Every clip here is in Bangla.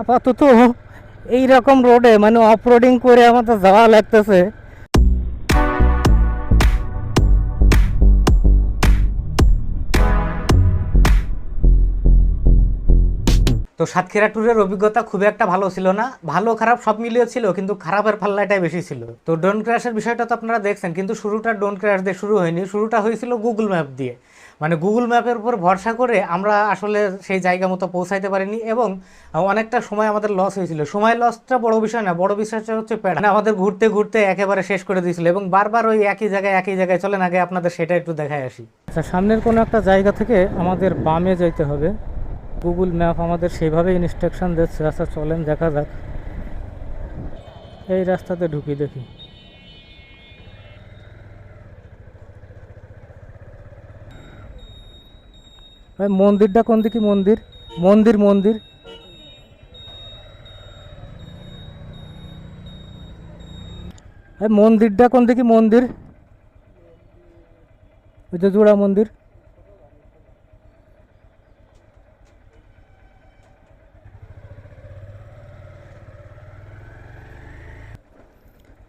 আপাতত এই রকম রোডে মানে অফ রোডিং করে আমাদের যাওয়া লাগতেছে। তো সাতক্ষীরা ট্যুরের অভিজ্ঞতা খুব একটা ভালো ছিল না। ভালো, খারাপ সব মিলিয়ে ছিল, কিন্তু খারাপের পাল্লাটাই বেশি ছিল। তো ডোন ক্র্যাশের বিষয়টা তো আপনারা দেখছেন, কিন্তু শুরুটা ডোন ক্র্যাশ দিয়ে শুরু হয়নি। শুরুটা হয়েছিল গুগল ম্যাপ দিয়ে। মানে গুগল ম্যাপের উপর ভরসা করে আমরা আসলে সেই জায়গা মতো পৌঁছাইতে পারিনি এবং অনেকটা সময় আমাদের লস হয়েছিল। সময় লসটা বড় বিষয় না, বড় বিষয়টা হচ্ছে প্যাড মানে আমাদের ঘুরতে ঘুরতে একেবারে শেষ করে দিয়েছিল এবং বারবার ওই একই জায়গায় একই জায়গায় চলেন আগে আপনাদের সেটা একটু দেখায় আসি। আচ্ছা সামনের কোনো একটা জায়গা থেকে আমাদের বামে যাইতে হবে। গুগল ম্যাপ আমাদের সেইভাবে ইনস্ট্রাকশন দিচ্ছে আচ্ছা চলেন দেখা যাক। এই রাস্তাতে ঢুকি দেখি। মন্দিরটা কোন দিকে? মন্দির? মন্দির মন্দির। মন্দিরটা কোন দিকে? মন্দির। ওই জোড়া মন্দির।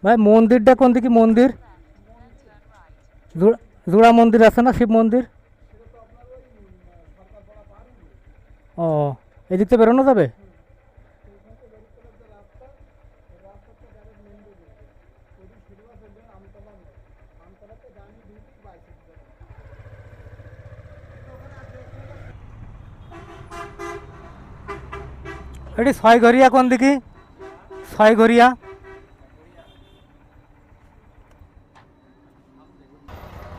ভাই, মন্দিরটা কোন দিকে? মন্দির। জোড়া মন্দির আছে না? শিব মন্দির? ও, এদিক থেকে বেরোনো যাবে? এটি ছয়ঘরিয়া কোন দিকে? ছয়ঘরিয়া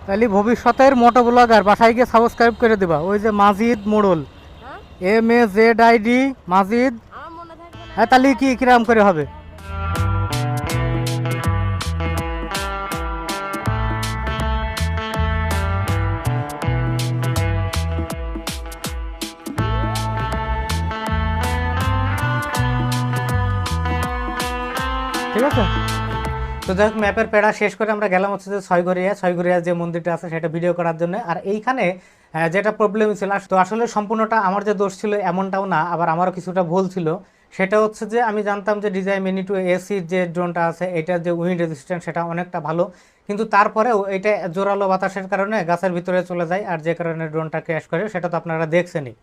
তাহলে ভবিষ্যতের মোটো ব্লগার বাসায় গিয়ে সাবস্ক্রাইব করে দিবা। ওই যে মাজিদ মোড়ল? M A Z ID Majid হ্যাঁ তাহলে কি কিরাম করে হবে? ঠিক আছে? তো যাই হোক, ম্যাপের পেড়া শেষ করে আমরা গেলাম হচ্ছে যে ছয়ঘরিয়া ছয়ঘরিয়া যে মন্দিরটা আছে সেটা ভিডিও করার জন্য। আর এইখানে যেটা প্রবলেম ছিল তো আসলে সম্পূর্ণটা আমার যে দোষ ছিল এমনটাও না, আবার আমারও কিছুটা ভুল ছিল। সেটা হচ্ছে যে আমি জানতাম যে ডিজাই মিনি টু এসির যে ড্রোনটা আছে এটার যে উইন্ড রেজিস্ট্যান্স সেটা অনেকটা ভালো। কিন্তু তারপরেও এটা জোরালো বাতাসের কারণে গাছের ভিতরে চলে যায়, আর যে কারণে ড্রোনটা ক্র্যাশ করে, সেটা তো আপনারা দেখছেনই।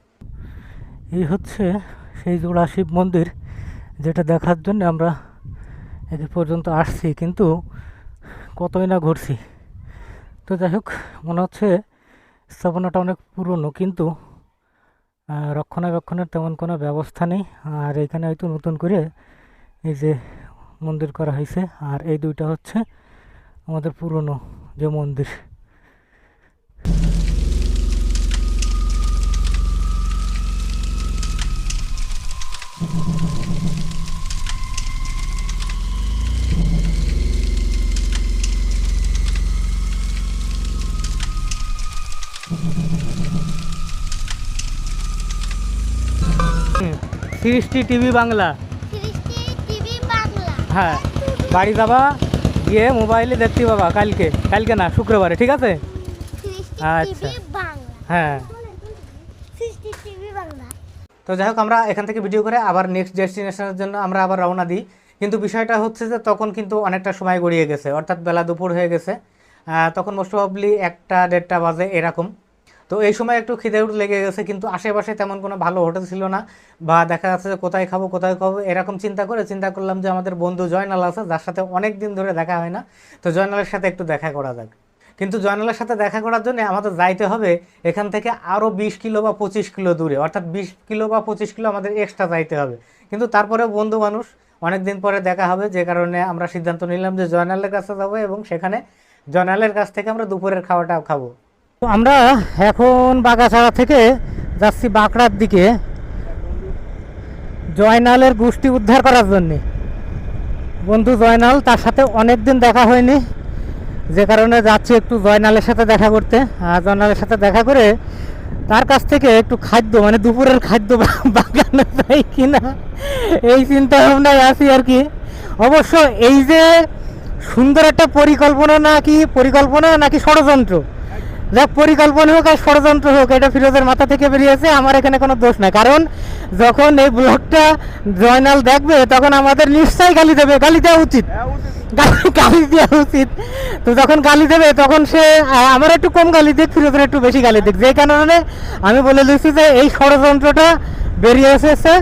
এই হচ্ছে সেই জোড়া শিব মন্দির, যেটা দেখার জন্য আমরা এদের পর্যন্ত আসছি, কিন্তু কতই না ঘুরছি। তো যাই হোক, মনে হচ্ছে স্থাপনাটা অনেক পুরনো, কিন্তু রক্ষণাবেক্ষণের তেমন কোনো ব্যবস্থা নেই। আর এখানে হয়তো নতুন করে এই যে মন্দির করা হয়েছে, আর এই দুইটা হচ্ছে আমাদের পুরনো যে মন্দির। সৃষ্টি টিভি বাংলা। হ্যাঁ বাড়ি যাবা গিয়ে মোবাইলে দেখতে পাবা কালকে কালকে না শুক্রবারে ঠিক আছে? আচ্ছা। হ্যাঁ। তো যাই হোক আমরা এখান থেকে ভিডিও করে আবার নেক্সট ডেস্টিনেশনের জন্য আমরা আবার রওনা দিই। কিন্তু বিষয়টা হচ্ছে যে তখন কিন্তু অনেকটা সময় গড়িয়ে গেছে। অর্থাৎ বেলা দুপুর হয়ে গেছে। তখন মোস্ট প্রবলি একটা দেড়টা বাজে এরকম। তো এই সময় একটু খিদে লেগে গেছে, কিন্তু আশেপাশে তেমন কোনো ভালো হোটেল ছিল না। বা দেখা যাচ্ছে যে কোথায় খাব কোথায় খাব, এরকম চিন্তা করে চিন্তা করলাম যে আমাদের বন্ধু জয়নাল আছে, যার সাথে অনেক দিন ধরে দেখা হয় না। তো জয়নালের সাথে একটু দেখা করা যাক। কিন্তু জয়নালের সাথে দেখা করার জন্য আমাদের যাইতে হবে এখান থেকে আরও বিশ কিলো বা পঁচিশ কিলো দূরে। অর্থাৎ বিশ কিলো বা পঁচিশ কিলো আমাদের এক্সট্রা যাইতে হবে। কিন্তু তারপরেও বন্ধু মানুষ অনেক দিন পরে দেখা হবে, যে কারণে আমরা সিদ্ধান্ত নিলাম যে জয়নালের কাছে যাব এবং সেখানে জয়নালের কাছ থেকে আমরা দুপুরের খাওয়াটাও খাব। তো আমরা এখন বাগাছাড়া থেকে যাচ্ছি বাঁকড়ার দিকে জয়নালের গোষ্ঠী উদ্ধার করার জন্যে। বন্ধু জয়নাল, তার সাথে অনেক দিন দেখা হয়নি, যে কারণে যাচ্ছি একটু জয়নালের সাথে দেখা করতে। আর জয়নালের সাথে দেখা করে তার কাছ থেকে একটু খাদ্য মানে দুপুরের খাদ্য বাগানো যায় কিনা, এই চিন্তা ভাবনায় আছি আর কি। অবশ্য এই যে সুন্দর একটা পরিকল্পনা নাকি পরিকল্পনা নাকি ষড়যন্ত্র যাক পরিকল্পনা হোক আর ষড়যন্ত্র হোক এটা ফিরোজের মাথা থেকে বেরিয়েছে আমার এখানে কোনো দোষ নাই। কারণ যখন এই ব্লগটা জয়নাল দেখবে তখন আমাদের নিশ্চয়ই গালি দেবে। গালি দেওয়া উচিত। গালি গালি দেওয়া উচিত। তো যখন গালি দেবে তখন সে আমার একটু কম গালি দিক ফিরোজের একটু বেশি গালি দিক। যে কারণে আমি বলে দিচ্ছি যে এই ষড়যন্ত্রটা বেরিয়ে এসেছে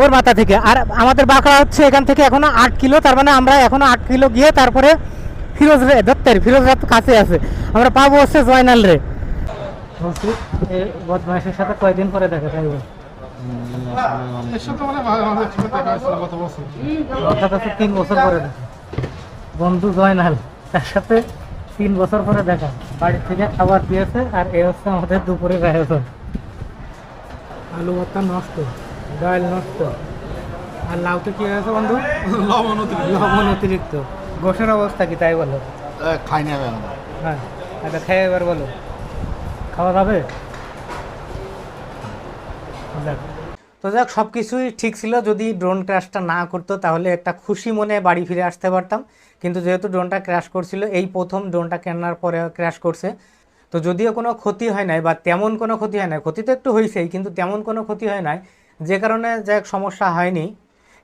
ওর মাথা থেকে। আর আমাদের বাঁকড়া হচ্ছে এখান থেকে এখনও আট কিলো তার মানে আমরা এখনও আট কিলো গিয়ে তারপরে ফিরোজ রে দত্তের ফিরোজ রাত কাছে আছে। আমরা পাবো হচ্ছে জয়নাল রে। বলছি বদমাইশের সাথে কয়দিন পরে দেখা হচ্ছে তিন বছর পরে দেখা। বন্ধু জয়নাল তার সাথে তিন বছর পরে দেখা। বাড়ি থেকে খাবার দিয়েছে আর এ হচ্ছে আমাদের দুপুরের আয়োজন আলু ভর্তা নষ্ট ডাল নষ্ট। আর লাউতে কি হয়েছে বন্ধু? লবণ অতিরিক্ত। লবণ অতিরিক্ত। গোসের অবস্থা কি তাই বলো? খাই না হ্যাঁ আচ্ছা খেয়ে এবার বলো। খাওয়া যাবে? তো যাক সব কিছুই ঠিক ছিল। যদি ড্রোন ক্র্যাশটা না করতো তাহলে একটা খুশি মনে বাড়ি ফিরে আসতে পারতাম। কিন্তু যেহেতু ড্রোনটা ক্র্যাশ করছিল এই প্রথম ড্রোনটা কেনার পরে ক্র্যাশ করছে। তো যদিও কোনো ক্ষতি হয় নাই বা তেমন কোনো ক্ষতি হয় নাই ক্ষতি তো একটু হয়েছেই কিন্তু তেমন কোনো ক্ষতি হয় নাই। যে কারণে যাক সমস্যা হয়নি।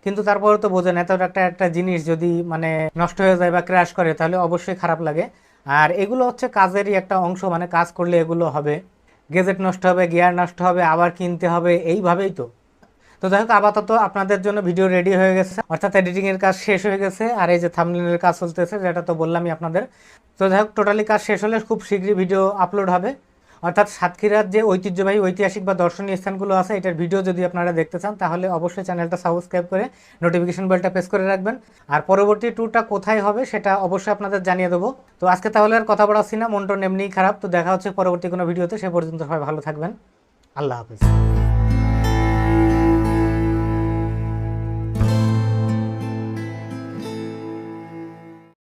কিন্তু তারপরে তো বোঝেন, এত একটা একটা জিনিস যদি মানে নষ্ট হয়ে যায় বা ক্র্যাশ করে, তাহলে অবশ্যই খারাপ লাগে। আর এগুলো হচ্ছে কাজেরই একটা অংশ মানে কাজ করলে এগুলো হবে। গেজেট নষ্ট হবে গিয়ার নষ্ট হবে, আবার কিনতে হবে, এইভাবেই তো। তো যাই হোক, আপাতত আপনাদের জন্য ভিডিও রেডি হয়ে গেছে। অর্থাৎ এডিটিং এর কাজ শেষ হয়ে গেছে, আর এই যে থামলিনের কাজ চলতেছে, যেটা তো বললামই আপনাদের। তো যাই হোক টোটালি কাজ শেষ হলে খুব শীঘ্রই ভিডিও আপলোড হবে। অর্থাৎ সাতক্ষীরার যে ঐতিহ্যবাহী ঐতিহাসিক বা দর্শনীয় স্থানগুলো আছে, এটার ভিডিও যদি আপনারা দেখতে চান, তাহলে অবশ্যই চ্যানেলটা সাবস্ক্রাইব করে নোটিফিকেশন বেলটা প্রেস করে রাখবেন। আর পরবর্তী ট্যুরটা কোথায় হবে, সেটা অবশ্যই আপনাদের জানিয়ে দেবো। তো আজকে তাহলে আর কথা বলাচ্ছি না মনটন এমনিই খারাপ। তো দেখা হচ্ছে পরবর্তী কোনো ভিডিওতে সে পর্যন্ত সবাই ভালো থাকবেন। আল্লাহ হাফিজ।